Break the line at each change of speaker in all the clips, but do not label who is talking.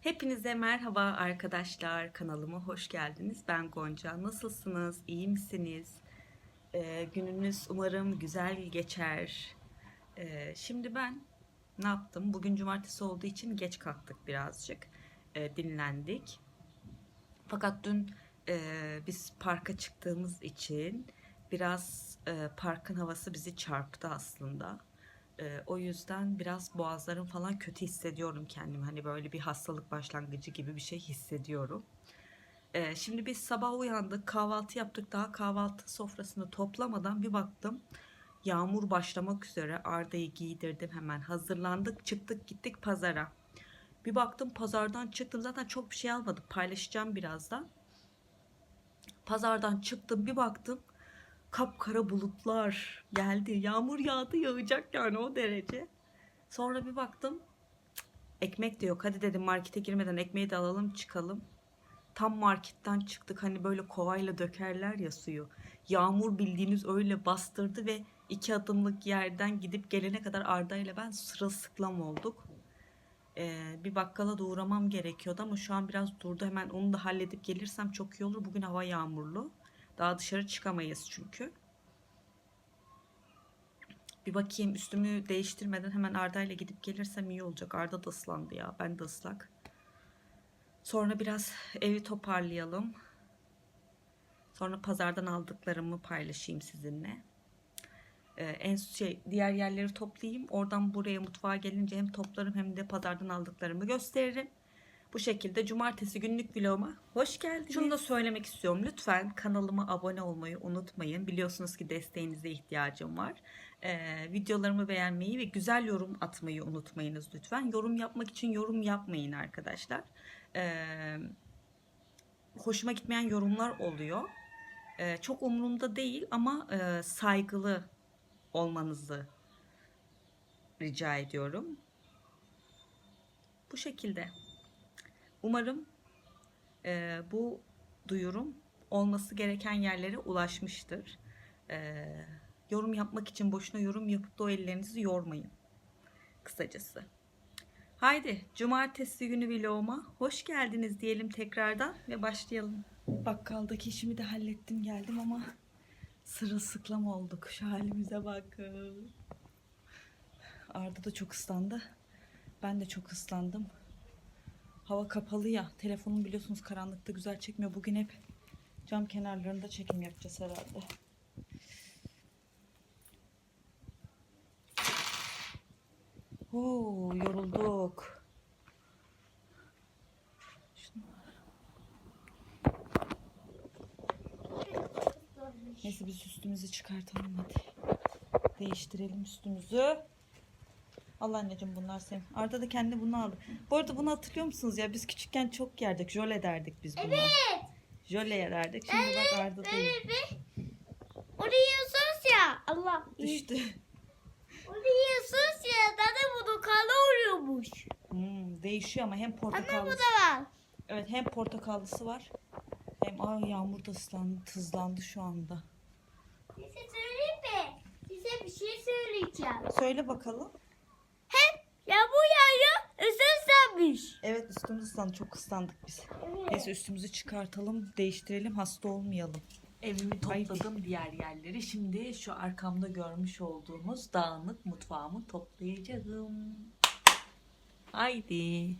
Hepinize merhaba arkadaşlar. Kanalıma hoş geldiniz. Ben Gonca. Nasılsınız? İyi misiniz? Ee, gününüz umarım güzel geçer. Ee, şimdi ben ne yaptım? Bugün cumartesi olduğu için geç kalktık birazcık. Ee, dinlendik. Fakat dün e, biz parka çıktığımız için biraz e, parkın havası bizi çarptı aslında. Ee, o yüzden biraz boğazlarım falan kötü hissediyorum kendimi. Hani böyle bir hastalık başlangıcı gibi bir şey hissediyorum. Ee, şimdi biz sabah uyandık, kahvaltı yaptık. Daha kahvaltı sofrasını toplamadan bir baktım. Yağmur başlamak üzere. Arda'yı giydirdim hemen. Hazırlandık, çıktık, gittik pazara. Bir baktım pazardan çıktım. Zaten çok bir şey almadım. Paylaşacağım birazdan. Pazardan çıktım bir baktım kapkara bulutlar geldi. Yağmur yağdı yağacak yani o derece. Sonra bir baktım ekmek de yok. Hadi dedim markete girmeden ekmeği de alalım çıkalım. Tam marketten çıktık hani böyle kovayla dökerler ya suyu. Yağmur bildiğiniz öyle bastırdı ve iki adımlık yerden gidip gelene kadar Arda ile ben sırılsıklam olduk. Ee, bir bakkala da uğramam gerekiyordu ama şu an biraz durdu. Hemen onu da halledip gelirsem çok iyi olur. Bugün hava yağmurlu. Daha dışarı çıkamayız çünkü. Bir bakayım üstümü değiştirmeden hemen Arda ile gidip gelirsem iyi olacak. Arda da ıslandı ya. Ben de ıslak. Sonra biraz evi toparlayalım. Sonra pazardan aldıklarımı paylaşayım sizinle. Ee, en şey diğer yerleri toplayayım. Oradan buraya mutfağa gelince hem toplarım hem de pazardan aldıklarımı gösteririm. Bu şekilde cumartesi günlük vloguma hoş geldiniz. Şunu da söylemek istiyorum. Lütfen kanalıma abone olmayı unutmayın. Biliyorsunuz ki desteğinize ihtiyacım var. Ee, videolarımı beğenmeyi ve güzel yorum atmayı unutmayınız lütfen. Yorum yapmak için yorum yapmayın arkadaşlar. Ee, hoşuma gitmeyen yorumlar oluyor. Ee, çok umurumda değil ama e, saygılı olmanızı rica ediyorum. Bu şekilde. Umarım e, bu duyurum olması gereken yerlere ulaşmıştır. E, yorum yapmak için boşuna yorum yapıp da o ellerinizi yormayın. Kısacası. Haydi cumartesi günü vloguma hoş geldiniz diyelim tekrardan ve başlayalım. Bakkaldaki işimi de hallettim geldim ama sırılsıklam olduk. Şu halimize bakın. Arda da çok ıslandı. Ben de çok ıslandım. Hava kapalı ya. Telefonum biliyorsunuz karanlıkta güzel çekmiyor. Bugün hep cam kenarlarında çekim yapacağız herhalde. Oo, yorulduk. Neyse biz üstümüzü çıkartalım hadi. Değiştirelim üstümüzü. Allah anneciğim bunlar senin. Arda da kendi bunu aldı. Bu arada bunu hatırlıyor musunuz ya? Biz küçükken çok yerdik. Jöle derdik biz bunu. Evet. Jöle yerdik. Şimdi bak Arda da yiyor.
Onu yiyorsunuz ya. Allah.
düştü.
Onu yiyorsunuz ya. Zaten bunu kana oluyormuş.
Hmm, değişiyor ama hem
Anne bu
portakallısı.
da var.
Evet hem portakallısı var. Hem ay yağmur da ıslandı, tızlandı şu anda.
Size söyleyeyim mi? Size bir şey söyleyeceğim.
Söyle bakalım.
Hem ya bu yağıyor ısınsamış.
Evet üstümüz ıslandı. Çok ıslandık biz.
Evet.
Neyse üstümüzü çıkartalım, değiştirelim, hasta olmayalım. Evimi topladım diğer yerleri. Şimdi şu arkamda görmüş olduğumuz dağınık mutfağımı toplayacağım. Haydi.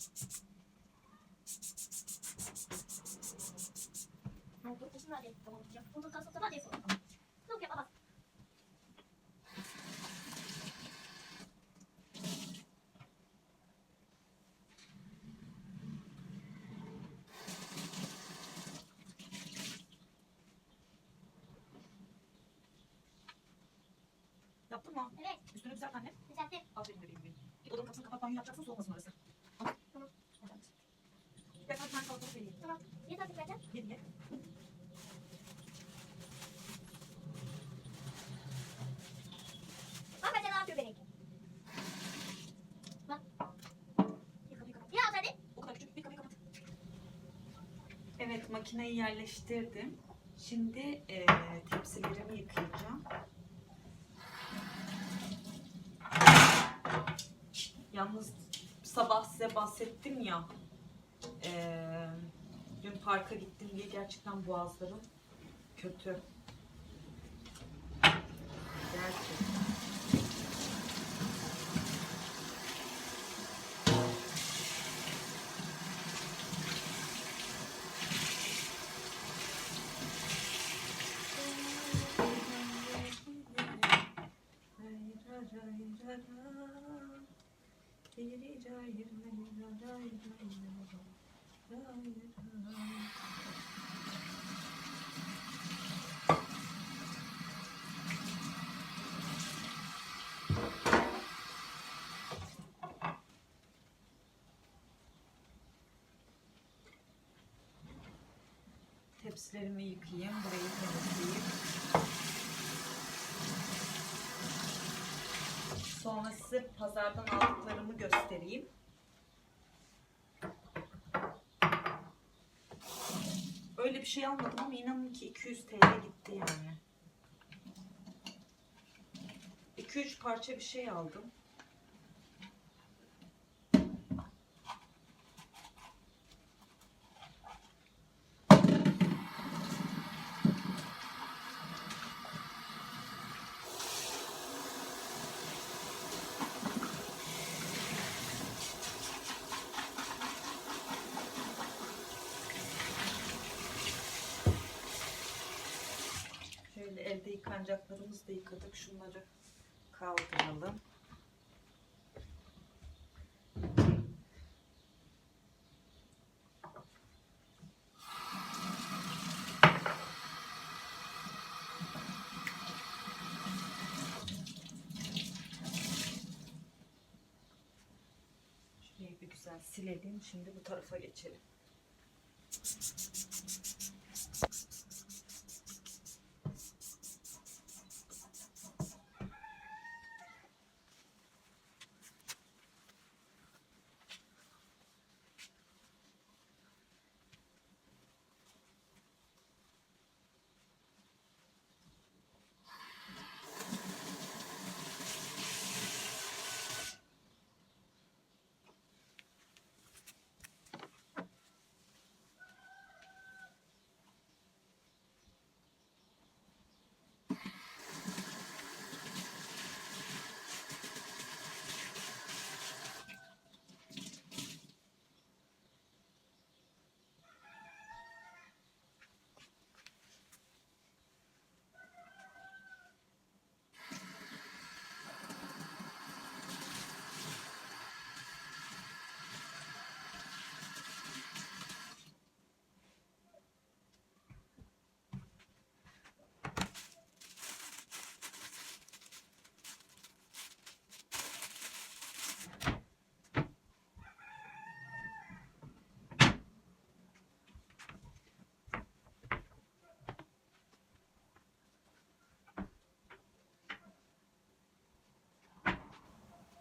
もうどっちまでと思って、本当かそこまでそう。そうやばば。
Yaptın mı?
Evet.
Üstünü düzelt anne.
Düzelttim.
Aferin bebeğim benim. Git odanın kapısını kapat banyo yapacaksın soğumasın orası. Tamam.
Ne tarif vereceğim?
Ye ye.
Bak.
Bir kapıyı. Evet makineyi yerleştirdim. Şimdi eee tepsilerimi yıkayacağım. Yalnız sabah size bahsettim ya. Eee, dün parka gittim diye gerçekten boğazlarım kötü. Gerçekten. Tepsilerimi yıkayayım, burayı temizleyeyim. Sonra size pazardan aldıklarımı göstereyim. Öyle bir şey almadım ama inanın ki 200 TL gitti yani. 2-3 parça bir şey aldım. Şöyle elde yıkanacaklarımızı da yıkadık. Şunları kaldıralım. Şurayı bir güzel silelim. Şimdi bu tarafa geçelim.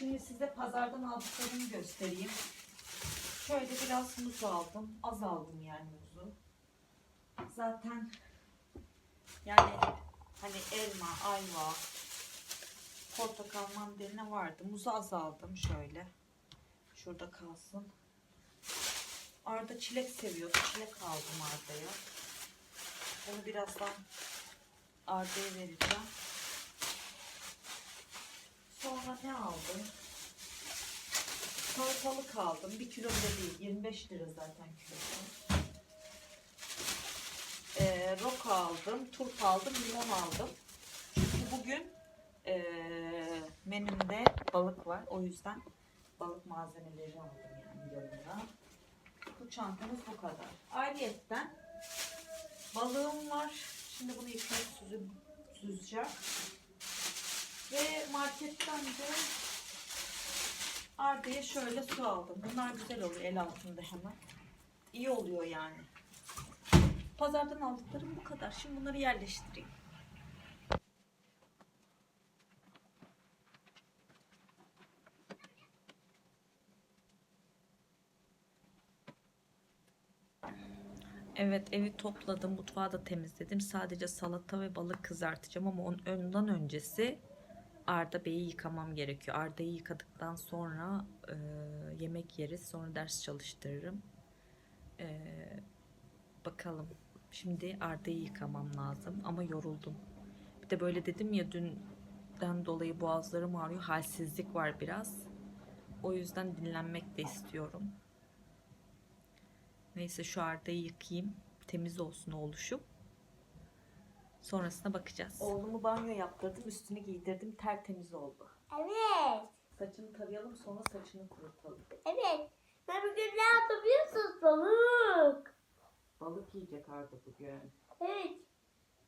Şimdi size pazardan aldıklarımı göstereyim. Şöyle biraz muz aldım. Az aldım yani muzu. Zaten yani hani elma, ayva, portakal, mandalina vardı. Muzu az aldım şöyle. Şurada kalsın. Arda çilek seviyordu. Çilek aldım Arda'ya. Onu birazdan Arda'ya vereceğim. Sonra ne aldım? salatalık aldım. Bir kilo bile değil. 25 lira zaten kilosu. Ee, roka aldım. Turp aldım. Limon aldım. Çünkü bugün ee, menümde balık var. O yüzden balık malzemeleri aldım yani yanına. Bu çantamız bu kadar. Ayrıyetten balığım var. Şimdi bunu süzüp, süzeceğim. Ve marketten de Arda'ya şöyle su aldım. Bunlar güzel oluyor el altında hemen. İyi oluyor yani. Pazardan aldıklarım bu kadar. Şimdi bunları yerleştireyim. Evet evi topladım. Mutfağı da temizledim. Sadece salata ve balık kızartacağım ama onun ondan öncesi Arda Bey'i yıkamam gerekiyor. Arda'yı yıkadıktan sonra e, yemek yeriz. Sonra ders çalıştırırım. E, bakalım. Şimdi Arda'yı yıkamam lazım. Ama yoruldum. Bir de böyle dedim ya dünden dolayı boğazlarım ağrıyor. Halsizlik var biraz. O yüzden dinlenmek de istiyorum. Neyse şu Arda'yı yıkayayım. Temiz olsun oluşum. Sonrasına bakacağız. Oğlumu banyo yaptırdım, üstünü giydirdim, tertemiz oldu.
Evet.
Saçını tarayalım, sonra saçını kurutalım.
Evet. Ben bugün ne yapabiliyorsunuz balık?
Balık yiyecek Arda bugün.
Evet.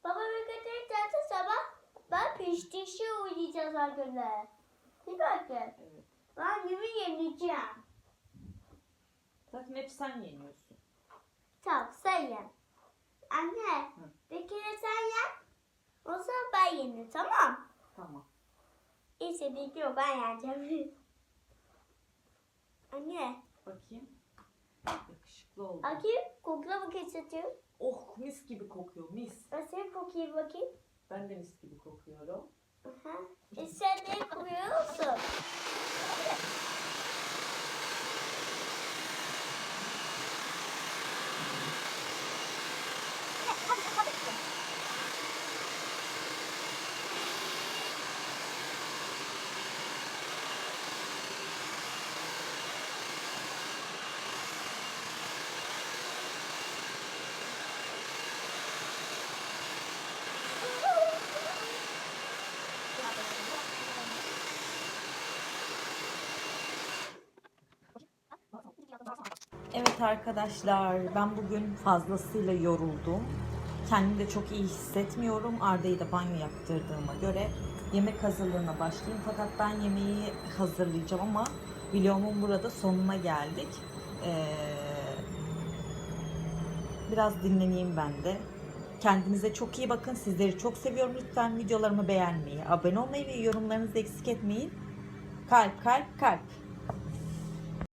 Baba bir getirirse sabah ben piştişi oynayacağız arkadaşlar. Bir bakın.
Evet.
Ben gibi yeneceğim.
Zaten hep sen yeniyorsun.
Tamam sen ye. Anne
Hı.
Bir kere sen ye. O zaman ben yeneyim tamam.
Tamam.
Bir kere ben yeneceğim. Anne.
Bakayım. Yakışıklı oldu.
Bakayım kokla bakayım istiyorum.
Oh mis gibi kokuyor, mis.
Nasıl kokayım bakayım.
Ben de mis gibi kokuyorum.
Aha. E sen ne koyuyorsun?
Arkadaşlar ben bugün fazlasıyla yoruldum. Kendimi de çok iyi hissetmiyorum. Arda'yı da banyo yaptırdığıma göre yemek hazırlığına başlayayım. Fakat ben yemeği hazırlayacağım ama videomun burada sonuna geldik. Ee, biraz dinleneyim ben de. Kendinize çok iyi bakın. Sizleri çok seviyorum. Lütfen videolarımı beğenmeyi, abone olmayı ve yorumlarınızı eksik etmeyin. Kalp kalp kalp.